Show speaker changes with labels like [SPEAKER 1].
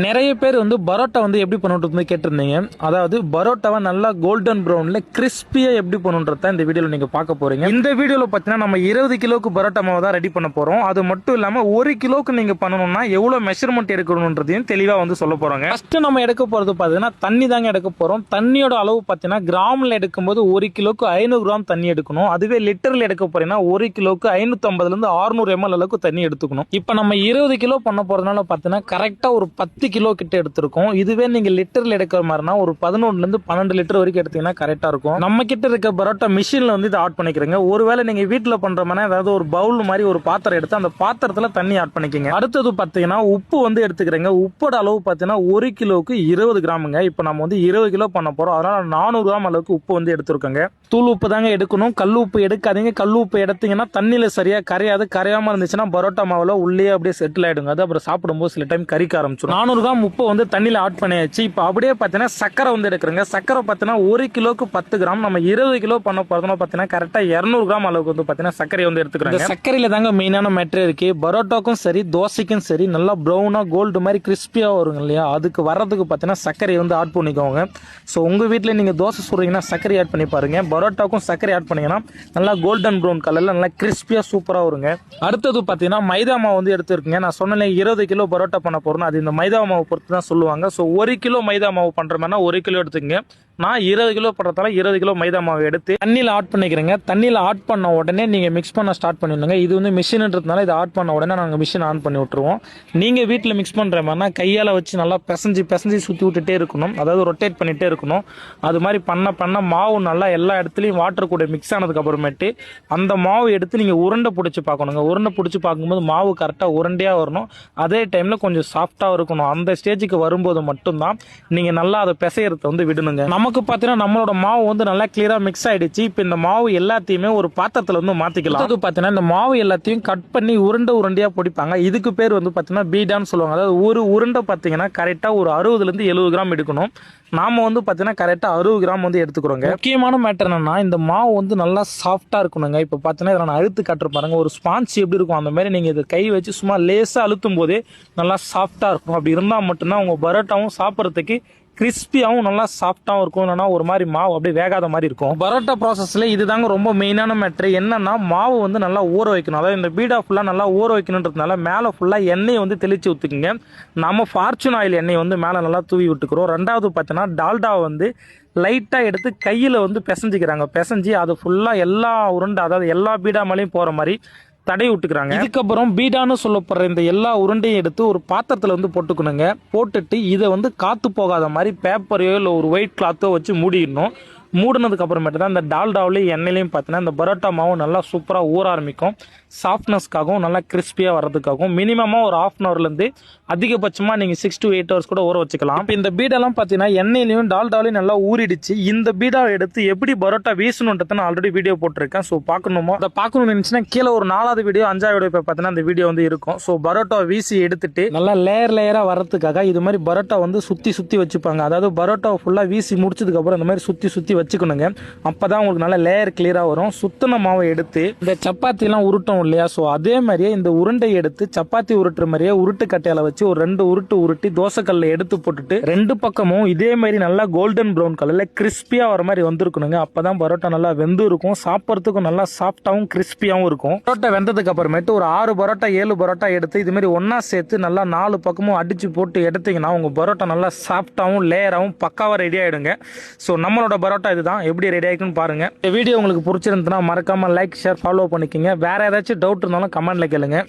[SPEAKER 1] நிறைய பேர் வந்து பரோட்டா வந்து எப்படி பண்ணுறது கேட்டிருந்தீங்க. அதாவது பரோட்டாவை நல்லா கோல்டன் ப்ரௌன்ல கிறிஸ்பியா எப்படி பண்ணுன்றத இந்த வீடியோல நீங்க பார்க்க போறீங்க. இந்த வீடியோல பார்த்தீங்கன்னா நம்ம இருபது கிலோக்கு பரோட்டா மாவு தான் ரெடி பண்ண போறோம். அது மட்டும் இல்லாம ஒரு கிலோக்கு நீங்க பண்ணணும்னா எவ்வளவு மெஷர்மெண்ட் எடுக்கணுன்றதையும் தெளிவா வந்து சொல்ல போறாங்க. ஃபர்ஸ்ட் நம்ம எடுக்க போறது பார்த்தீங்கன்னா தண்ணி தாங்க எடுக்க போறோம். தண்ணியோட அளவு பார்த்தீங்கன்னா கிராம்ல எடுக்கும்போது ஒரு கிலோக்கு ஐநூறு கிராம் தண்ணி எடுக்கணும். அதுவே லிட்டர்ல எடுக்க போறீங்கன்னா ஒரு கிலோக்கு ஐநூத்தி ஐம்பதுல இருந்து அறுநூறு எம்எல் அளவுக்கு தண்ணி எடுத்துக்கணும். இப்போ நம்ம இருபது கிலோ பண்ண போறதுனால பார்த்தீங்கன்னா கரெக்டா ஒரு பத்து பத்து கிலோ கிட்ட எடுத்திருக்கோம். இதுவே நீங்க லிட்டர்ல எடுக்கிற மாதிரினா ஒரு பதினொன்னுல இருந்து பன்னெண்டு லிட்டர் வரைக்கும் எடுத்தீங்கன்னா கரெக்டா இருக்கும். நம்ம கிட்ட இருக்க பரோட்டா மிஷின்ல வந்து இதை ஆட் பண்ணிக்கிறீங்க. ஒருவேளை நீங்க வீட்டுல பண்ற மாதிரி ஏதாவது ஒரு பவுல் மாதிரி ஒரு பாத்திரம் எடுத்து அந்த பாத்திரத்துல தண்ணி ஆட் பண்ணிக்கங்க. அடுத்தது பாத்தீங்கன்னா உப்பு வந்து எடுத்துக்கிறேங்க. உப்போட அளவு பாத்தீங்கன்னா ஒரு கிலோவுக்கு இருபது கிராமுங்க. இப்போ நம்ம வந்து இருபது கிலோ பண்ண போறோம். அதனால நானூறு கிராம் அளவுக்கு உப்பு வந்து எடுத்திருக்கோங்க. தூள் உப்பு தாங்க எடுக்கணும். கல் உப்பு எடுக்காதீங்க. கல் உப்பு எடுத்தீங்கன்னா தண்ணியில சரியா கரையாது. கரையாம இருந்துச்சுன்னா பரோட்டா மாவுல உள்ளே அப்படியே செட்டில் ஆயிடுங்க. அது அப்புறம் சாப்பிடும்போது சில டைம் கறிக்க ஆரம்பிச்சிடும் இரநூறு கிராம் உப்பு வந்து தண்ணியில் ஆட் பண்ணியாச்சு. இப்போ அப்படியே பார்த்தீங்கன்னா சக்கரை வந்து எடுக்கிறேங்க. சக்கரை பார்த்தீங்கன்னா ஒரு கிலோக்கு பத்து கிராம் நம்ம இருபது கிலோ பண்ண போகிறதுனா பார்த்தீங்கன்னா கரெக்டாக இரநூறு கிராம் அளவுக்கு வந்து பார்த்தீங்கன்னா சர்க்கரை வந்து எடுத்துக்கிறாங்க. சக்கரையில் தாங்க மெயினான மேட்ரே இருக்கு. பரோட்டாக்கும் சரி தோசைக்கும் சரி நல்லா ப்ரௌனாக கோல்டு மாதிரி கிறிஸ்பியாக வருங்க இல்லையா? அதுக்கு வர்றதுக்கு பார்த்தீங்கன்னா சர்க்கரை வந்து ஆட் பண்ணிக்கோங்க. ஸோ உங்கள் வீட்டில் நீங்கள் தோசை சுடுறீங்கன்னா சர்க்கரை ஆட் பண்ணி பாருங்க. பரோட்டாக்கும் சர்க்கரை ஆட் பண்ணீங்கன்னா நல்லா கோல்டன் ப்ரௌன் கலரில் நல்லா கிறிஸ்பியாக சூப்பராக வருங்க. அடுத்தது பார்த்தீங்கன்னா மைதா மாவு வந்து எடுத்துருக்குங்க. நான் சொன்னேன் இருபது கிலோ பரோட்டா பண்ண போகிறோம் அது இந்த மைதா மாவு பொறுத்து தான் சொல்லுவாங்க. ஸோ ஒரு கிலோ மைதா மாவு பண்ணுற மாதிரினா ஒரு கிலோ எடுத்துக்கங்க. நான் இருபது கிலோ பண்ணுறதால இருபது கிலோ மைதா மாவு எடுத்து தண்ணியில் ஆட் பண்ணிக்கிறேங்க. தண்ணியில் ஆட் பண்ண உடனே நீங்கள் மிக்ஸ் பண்ண ஸ்டார்ட் பண்ணிடுங்க இது வந்து மிஷின்ன்றதுனால இதை ஆட் பண்ண உடனே நாங்கள் மிஷின் ஆன் பண்ணி விட்டுருவோம். நீங்கள் வீட்டில் மிக்ஸ் பண்ணுற மாதிரினா கையால் வச்சு நல்லா பிசைஞ்சு பிசைஞ்சு சுற்றி விட்டுட்டே இருக்கணும். அதாவது ரொட்டேட் பண்ணிகிட்டே இருக்கணும். அது மாதிரி பண்ண பண்ண மாவு நல்லா எல்லா இடத்துலையும் வாட்டர் கூட மிக்ஸ் ஆனதுக்கு அப்புறமேட்டு அந்த மாவு எடுத்து நீங்கள் உருண்டை பிடிச்சி பார்க்கணுங்க. உருண்டை பிடிச்சி பார்க்கும்போது மாவு கரெக்டாக உருண்டையாக வரணும். அதே டைமில் கொஞ்சம் சாஃப்டாக இருக்கணும். அந்த ஸ்டேஜுக்கு வரும்போது மட்டும்தான் நீங்கள் நல்லா அதை பிசையறத வந்து விடணுங்க. நமக்கு பார்த்தீங்கன்னா நம்மளோட மாவு வந்து நல்லா கிளியராக மிக்ஸ் ஆகிடுச்சு இப்போ இந்த மாவு எல்லாத்தையுமே ஒரு பாத்திரத்தில் வந்து மாற்றிக்கலாம் அது பார்த்தீங்கன்னா இந்த மாவு எல்லாத்தையும் கட் பண்ணி உருண்டை உருண்டையாக பிடிப்பாங்க. இதுக்கு பேர் வந்து பார்த்தீங்கன்னா பீடான்னு சொல்லுவாங்க. அதாவது ஒரு உருண்டை பார்த்தீங்கன்னா கரெக்டாக ஒரு அறுபதுலேருந்து எழுபது கிராம் எடுக்கணும். நாம் வந்து பார்த்தீங்கன்னா கரெக்டாக அறுபது கிராம் வந்து எடுத்துக்கிறோங்க. முக்கியமான மேட்டர் என்னென்னா இந்த மாவு வந்து நல்லா சாஃப்டாக இருக்கணுங்க. இப்போ பார்த்தீங்கன்னா இதில் நான் அழுத்து காட்டுற பாருங்கள் ஒரு ஸ்பான்ஸ் எப்படி இருக்கும் அந்த மாதிரி நீங்கள் இதை கை வச்சு சும்மா லேசாக அழுத்தும் போதே நல்லா சாஃப்டாக இருக்கும். அப்படி இருந்தால் மட்டும்தான் உங்கள் பரோட்டாவும் சாப்பிட்றதுக்கு கிறிஸ்பியாகவும் நல்லா சாஃப்டாகவும் இருக்கும். என்னென்னா ஒரு மாதிரி மாவு அப்படியே வேகாத மாதிரி இருக்கும். பரோட்டா ப்ராசஸில் இதுதாங்க ரொம்ப மெயினான மேட்ரு என்னென்னா மாவு வந்து நல்லா ஊற வைக்கணும். அதாவது இந்த பீடா ஃபுல்லாக நல்லா ஊற வைக்கணுன்றதுனால மேலே ஃபுல்லாக எண்ணெயை வந்து தெளித்து ஊற்றுக்குங்க நம்ம ஃபார்ச்சூன் ஆயில் எண்ணெய் வந்து மேலே நல்லா தூவி விட்டுக்கிறோம். ரெண்டாவது பார்த்தீங்கன்னா டால்டா வந்து லைட்டாக எடுத்து கையில் வந்து பிசைஞ்சிக்கிறாங்க. பிசைஞ்சு அது ஃபுல்லாக எல்லா உருண்டை அதாவது எல்லா பீடா மேலேயும் போகிற மாதிரி தடை விட்டுக்கிறாங்க. இதுக்கப்புறம் பீடான்னு சொல்லப்படுற இந்த எல்லா உருண்டையும் எடுத்து ஒரு பாத்திரத்தில் வந்து போட்டுக்கணுங்க. போட்டுட்டு இதை வந்து காத்து போகாத மாதிரி பேப்பரையோ இல்லை ஒரு ஒயிட் கிளாத்தோ வச்சு மூடிடணும். மூடினதுக்கு அப்புறமேட்டு தான் இந்த டால்டாவிலையும் எண்ணெயிலையும் பார்த்தீங்கன்னா இந்த பரோட்டா மாவு நல்லா சூப்பராக ஊற ஆரம்பிக்கும். சாஃப்ட்னஸ்க்காகவும் நல்லா கிறிஸ்பியாக வர்றதுக்காகவும் மினிமமாக ஒரு ஆஃப் அன் ஹவர்லேருந்து அதிகபட்சமாக நீங்கள் சிக்ஸ் டு எயிட் ஹவர்ஸ் கூட ஊற வச்சுக்கலாம். இப்போ இந்த பீடாலாம் பார்த்தீங்கன்னா எண்ணெயிலையும் டால்டாவிலையும் நல்லா ஊறிடுச்சு. இந்த பீடாவை எடுத்து எப்படி பரோட்டா வீசணுன்றதை நான் ஆல்ரெடி வீடியோ போட்டிருக்கேன். ஸோ பார்க்கணுமோ? அதை பார்க்கணும்னு நினச்சினா கீழே ஒரு நாலாவது வீடியோ அஞ்சாவது வீடியோ போய் பார்த்தீங்கன்னா அந்த வீடியோ வந்து இருக்கும். ஸோ பரோட்டாவை வீசி எடுத்துட்டு நல்லா லேயர் லேயராக வரதுக்காக இது மாதிரி பரோட்டா வந்து சுற்றி சுற்றி வச்சுப்பாங்க. அதாவது பரோட்டாவை ஃபுல்லாக வீசி முடிச்சதுக்கப்புறம் இந்த மாதிரி சுற்றி சுற்றி வச்சுக்கணுங்க. அப்போ தான் உங்களுக்கு நல்லா லேயர் கிளியராக வரும். சுத்தன மாவை எடுத்து இந்த சப்பாத்திலாம் உருட்டும் இல்லையா? ஸோ அதே மாதிரியே இந்த உருண்டை எடுத்து சப்பாத்தி உருட்டுற மாதிரியே உருட்டு கட்டையால வச்சு ஒரு ரெண்டு உருட்டு உருட்டி தோசைக்கல்ல எடுத்து போட்டுட்டு ரெண்டு பக்கமும் இதே மாதிரி நல்லா கோல்டன் ப்ரௌன் கலர்ல கிறிஸ்பியா வர மாதிரி வந்திருக்கணுங்க. அப்பதான் பரோட்டா நல்லா வெந்து இருக்கும். சாப்பிட்றதுக்கும் நல்லா சாஃப்டாவும் கிறிஸ்பியாவும் இருக்கும். பரோட்டா வெந்ததுக்கு அப்புறமேட்டு ஒரு ஆறு பரோட்டா ஏழு பரோட்டா எடுத்து இது மாதிரி ஒன்னா சேர்த்து நல்லா நாலு பக்கமும் அடிச்சு போட்டு எடுத்தீங்கன்னா உங்க பரோட்டா நல்லா சாஃப்டாவும் லேயராகவும் பக்காவா ரெடி ஆயிடுங்க. ஸோ நம்மளோட பரோட்டா இதுதான். எப்படி ரெடி ஆயிருக்குன்னு பாருங்க. இந்த வீடியோ உங்களுக்கு பிடிச்சிருந்துன்னா மறக்காம லைக் ஷேர் ஃபாலோ பண்ணிக்கோங்க. வேற ஏதாச்சும் டவுட் இருந்தாலும் கமெண்ட்ல கேளுங்கள்